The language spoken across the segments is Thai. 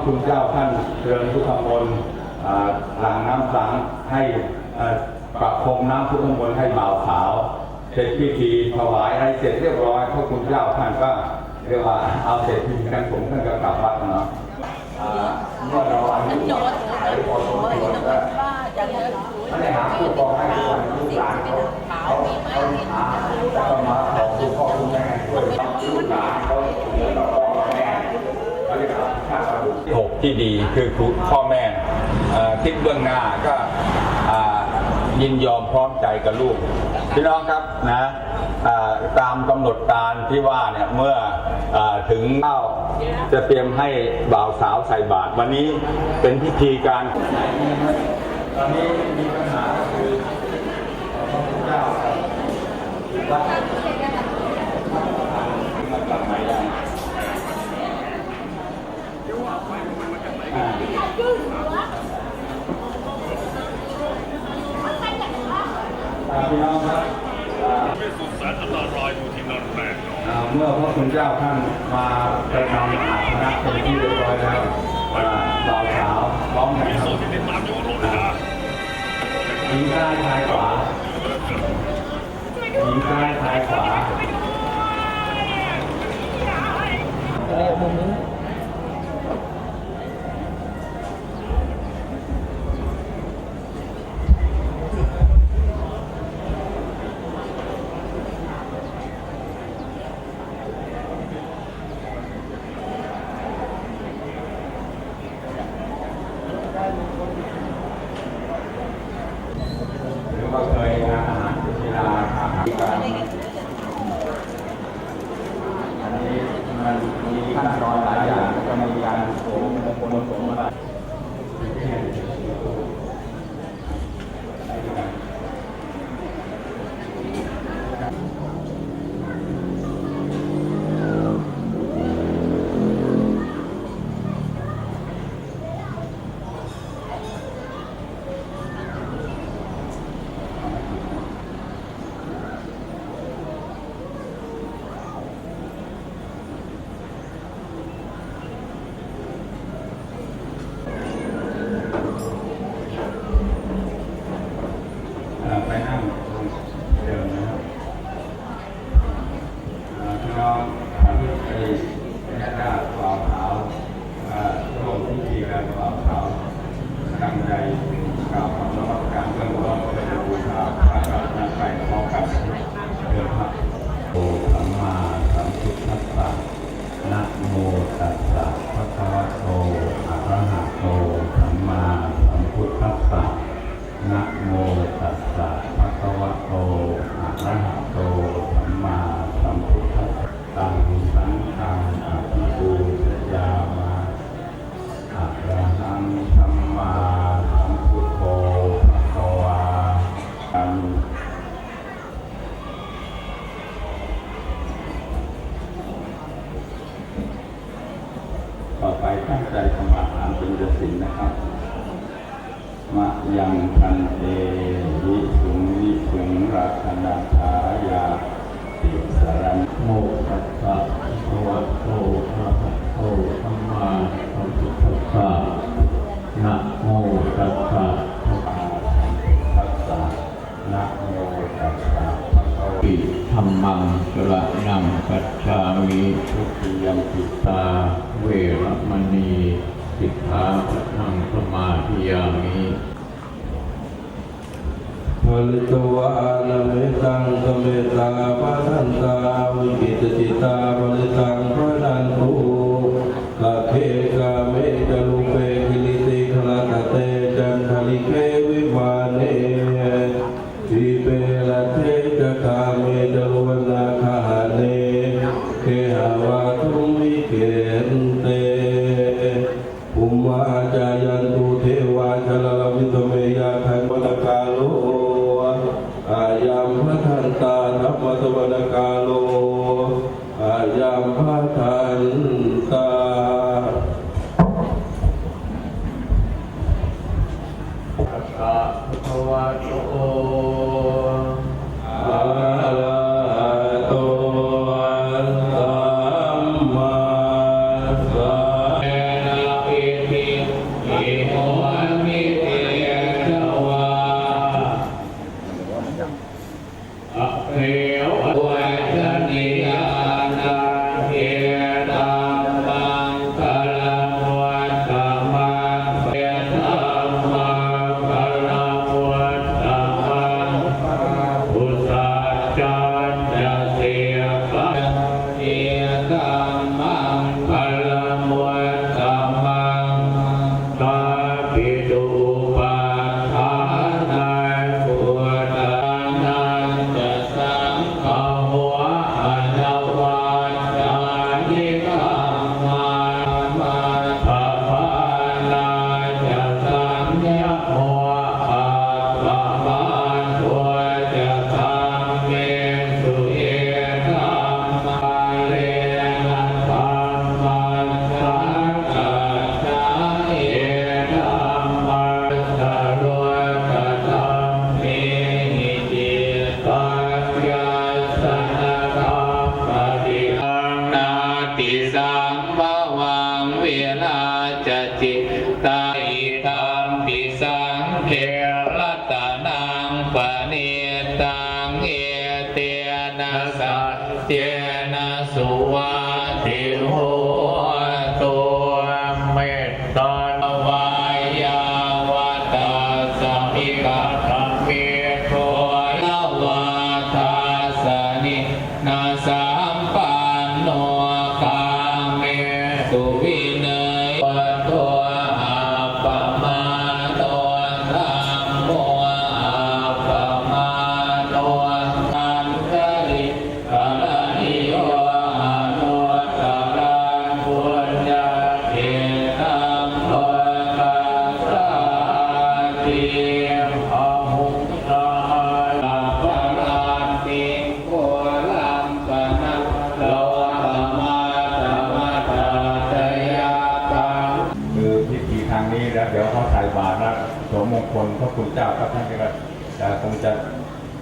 ระคุณเจ้าท่านเชิญพุทธมนต์อ่าหลังน้ำสังให้เอ่อประพรมน้ำพุทธมนต์ให้บ่าวสาว เสร็จพิธีถวายอะไรเสร็จเรียบร้อยพระคุณเจ้าท่านก็เรียกว่าเอาเสร็จพิธีกันผมท่านก็กลับวัดเนาะอ่าเมื่อเราอายุโน้ ดีคือครูพ่อแม่คิดเบื้องหน้าก็ยินยอมพร้อมใจกับลูกพี่น้องครับนะตามกำหนดการที่ว่าเนี่ยเมื่ออถึงเก้าจะเตรียมให้บ่าวสาวใส่บาตรวันนี้เป็นพิธีการตอนนี้มีปัญหาคือพระพุทธเจ้าวัดมากลับไหนได้ พี่น้องครับไม่สุดแสนอันตรายอยู่ที่นั่นแน่นอนอ่าเมื่อพระคุณเจ้าท่านมาประนำอาสนะเป็นที่เรียบร้อยแล้วบ่าวสาวร้อมกันมีคส่รันบที่ติดตายู่รู้นะหญิงซ้ายชายขวาหญิงซ้ายชายขวาห ยังพันเตวิสุงวิสุงราคณาถายาติสารันโมตัสสะภะคะวะโตอะระหะโตสัมมาสัมพุทธัสสะนะโมตัสสะภะคะวะตัสสะนะโมตัสสะภะคะวะปิธรรมังสระนังกัจฉามิทุติยมปิตาเวรมณีสิกขาปะทังสมาธิยามิภ ลิตวานเมตังสเมตาปะทันตาวิกิตจิตาภลิตัง ตั เจ้าครับท่านก็จะคงจะ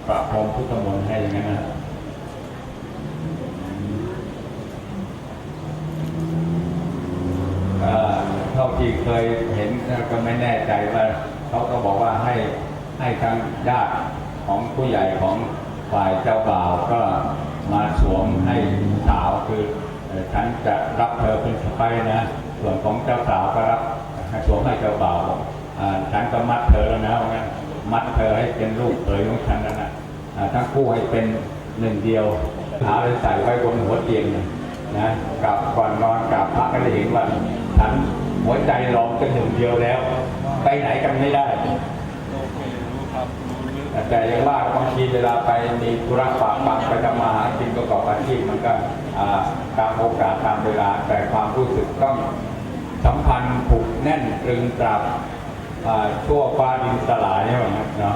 ประพรมพุทธมนต์ให้อย่างนั้นนะเอ่อเท่าที่เคยเห็นก็ไม่แน่ใจว่าเขาก็บอกว่าให้ให้ทางญาติของผู้ใหญ่ของฝ่ายเจ้าบ่าวก็มาสวมให้สาวคือฉันจะรับเธอเป็นสะใภ้นะ ส่วนของเจ้าสาวก็รับให้สวมให้เจ้าบ่าวบอก ฉันก็มัดเธอแล้วนะว่างั้นมัดเธอให้เป็นลูกเขยของฉันแล้วนะทั้งคู่ให้เป็นหนึ่งเดียวหาเลยใส่ไว้บนหัวเตียงนะกับก่อนนอนกับพระก็จะเห็นว่าฉันหัวใจร้องเป็นหนึ่งเดียวแล้ว ไปไหนกันไม่ได้แต่ยังว่าบางทีเวลาไปมีธุระฝากปังไปทำมาหากินประกอบอาชีพมันก็ตามโอกาสตามเวลาแต่ความรู้สึกต้องสัมพันธ์ผูกแน่นตรึงตราบ อ่าชั่วฟ้าดินสลายเนี่ยว่างั้นเนาะ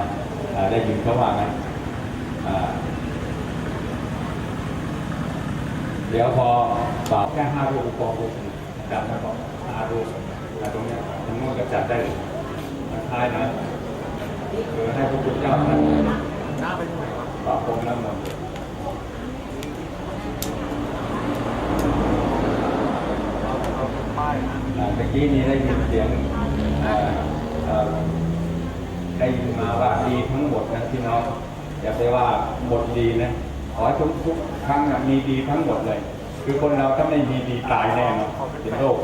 อ่าได้ยินเขาว่างั้นอ่าเดี๋ยวพอปรับแค่ห้ารูปพอปุ๊บจับมาบอกห้ารูปแต่ตรงเนี้ยทั้งหมดก็จัดได้ท้ายนะเออให้พระพุทธเจ้าท่านปราบพรมน้ำมนต์อ่าเมื่อกี้นี้ได้ยินเสียงเอ่อเอ่อ ได้ยินมาว่าดีทั้งหมดนะพี่น้องอย่าไปว่าหมดดีนะขอให้ทุกทุกครั้งนะมีดีทั้งหมดเลย คือคนเราถ้าไม่มีดีตายแน่นอนเป็นโรค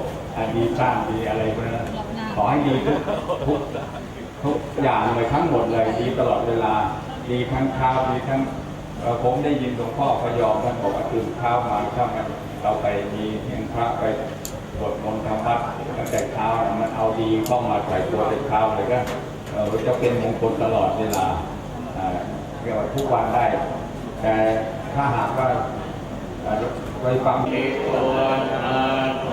ดีสร้างดีอะไรพวกนั้นขอให้ดีทุกทุกทุกอย่างเลยทั้งหมดเลยดีตลอดเวลา ดีทั้งข้าวดีทั้งเอ่อผมได้ยินหลวงพ่อพยอมท่านบอกว่าตื่นข้าวมาเช้ากันเราไปมีเพียงพระไป วดมนต์ทำวัดตั้งแต่เช้ามันเอาดีเข้ามาใส่ตัวแต่เช้าเลยก็เราจะเป็นมงคลตลอดเวลาเรียกว่าทุกวันได้ แต่ถ้าหากว่าไปฟังอิโกนาโท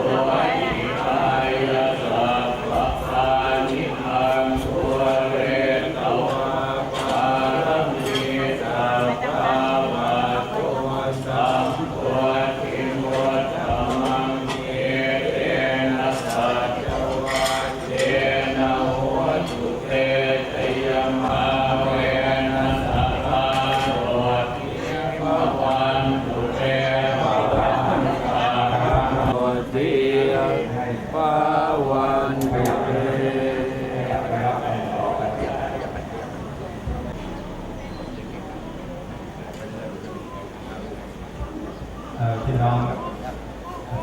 พี่น้อง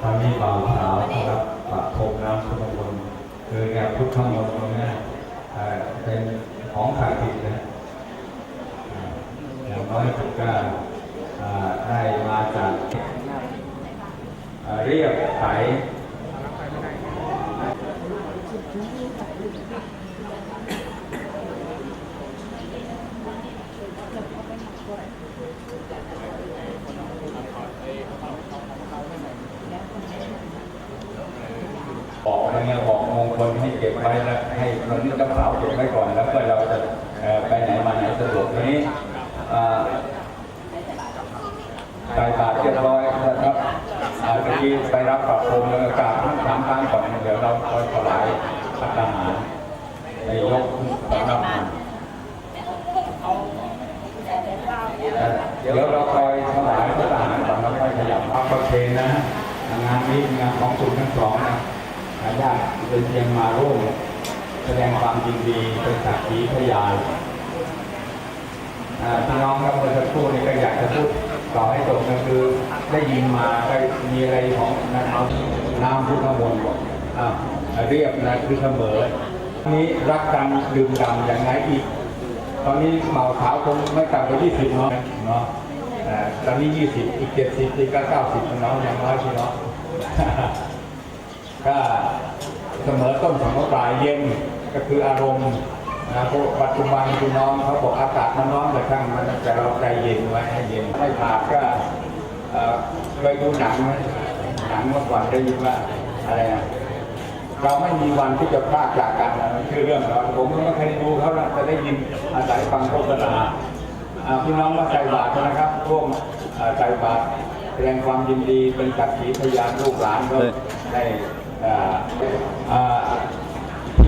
ตอนนี้บ่าวสาวนะครับปักธงน้ำสุภมนคือแนพุทธมนต์ตรงนี้เอ่อเป็นของศักดิ์สิทธิ์นะ อย่างน้อยสุดก็อ่าได้มาจากอ่าเรียบไถบอกอะไรเงี้ยบอกมงคล ให้เก็บไว้แล้วให้คนที่กระเป๋าเก็บไว้ก่อนแล้วก็เราจะไปไหนมาไหนสะดวกทีนี้อ่าใส่บาตรเรียบร้อยนะครับอ่าเมื่อกี้ไปรับปรับปรุงแล้วก็กาบทั้งสามครั้งก่อนเดี๋ยวเราคอยถวายพัฒหารในยกสำรับมาเอ่อเดี๋ยวเราคอยถวายพัฒหารก่อนแล้วค่อยขยับพักประเคนนะงานนี้งานของคุณทั้งสองนะ ญาติเป็นเพียงมาร่วมแสดงความยินดีเป็นสักขีพยานพี่น้องครับเมื่อสักครู่นี้ก็อยากจะพูดต่อให้จบก็คือได้ยินมาก็มีอะไรของนะครับน้ำพุทธมนต์อ่าเรียบนะคือเสมอนี้รักกันดื่มดำอย่างไรอีก ตอนนี้เหมาขาวคงไม่ต่ำกว่า20เนาะเนาะอ่ตอนนี้ 20 อีก 70 อีกก็90เนาะอย่างน้อยพี่เนาะ ก็เสมอต้นเสมอปลายเย็นก็คืออารมณ์นะเพราะปัจจุบันพี่น้องเขาบอกอากาศมันร้อนแต่ช่างมันแต่เราใจเย็นไว้ให้เย็นไม่ขาดก็เอ่อเคยดูหนังไหมหนังเมื่อก่อนได้ยินว่าอะไรนะเราไม่มีวันที่จะพลากจากกันนะมันคือเรื่องเราผมก็ไม่เคยดูเขานะจะได้ยินอาศัยฟังโฆษณาอ่าพี่น้องมาใส่บาตรนะครับร่วมเอ่อใส่บาตรแสดงความยินดีเป็นสักขีพยานลูกหลานก็ได้เอ่อเอ่อที่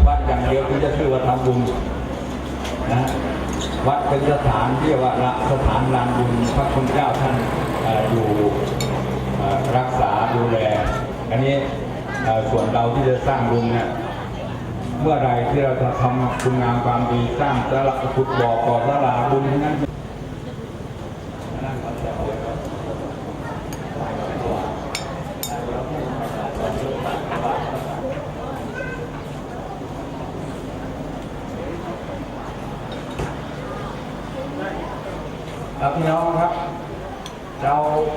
วัดอย่างเดียวที่จะชื่อว่าทำบุญนะวัดเป็นสถานที่ว่าละสถานลานบุญพระคุณเจ้าท่านอยู่รักษาดูแล อันนี้ส่วนเราที่จะสร้างบุญเนี่ยเมื่อไรที่เราจะทำคุณงามความดีสร้างสละขุดบ่อก่อสลาบุญทั้งนั้น พี่น้องครับ เรา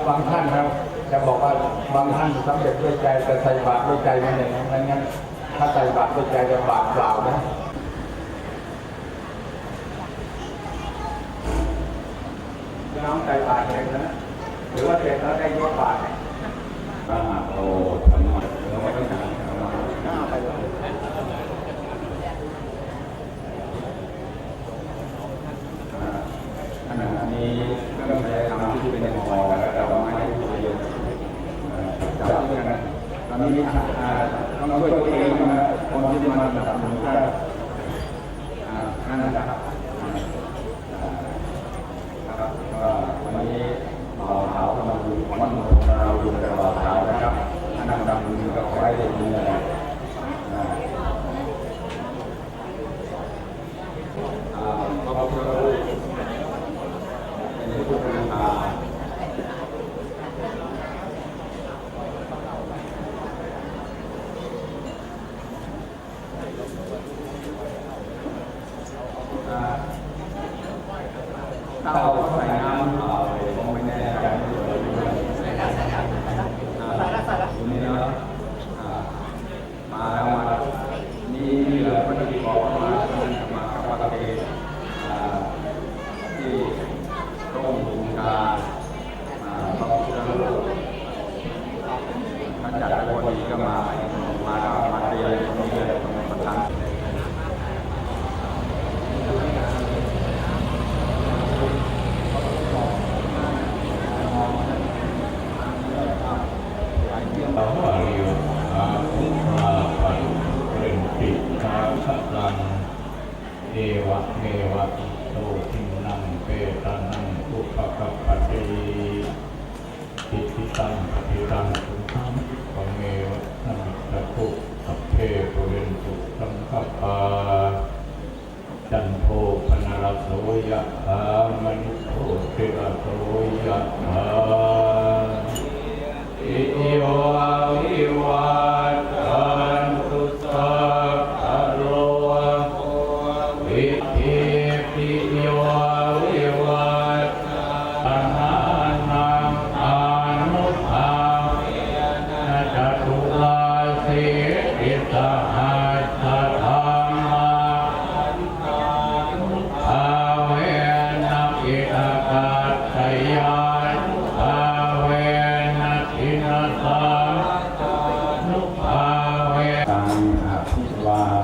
บางท่านครับ จะบอกว่าบางท่านสำเร็จด้วยใจแต่ใส่บาตรด้วยใจไม่ได้นะงั้นถ้าใส่บาตรด้วยใจจะบาตรเปล่านะพี่น้องใส่บาตรเสร็จแล้วนะหรือว่าเสร็จแล้วได้ยกังเอวะเมวะอิโตทิมนังเปตานังอุปกัปปิปิติตังปฏิตังสุขังปเมวะนัมตะคุสัพเพปุเรนตุตังคปปาจันโทปนารโสยะธามนุโทเทระโสยะา Wow.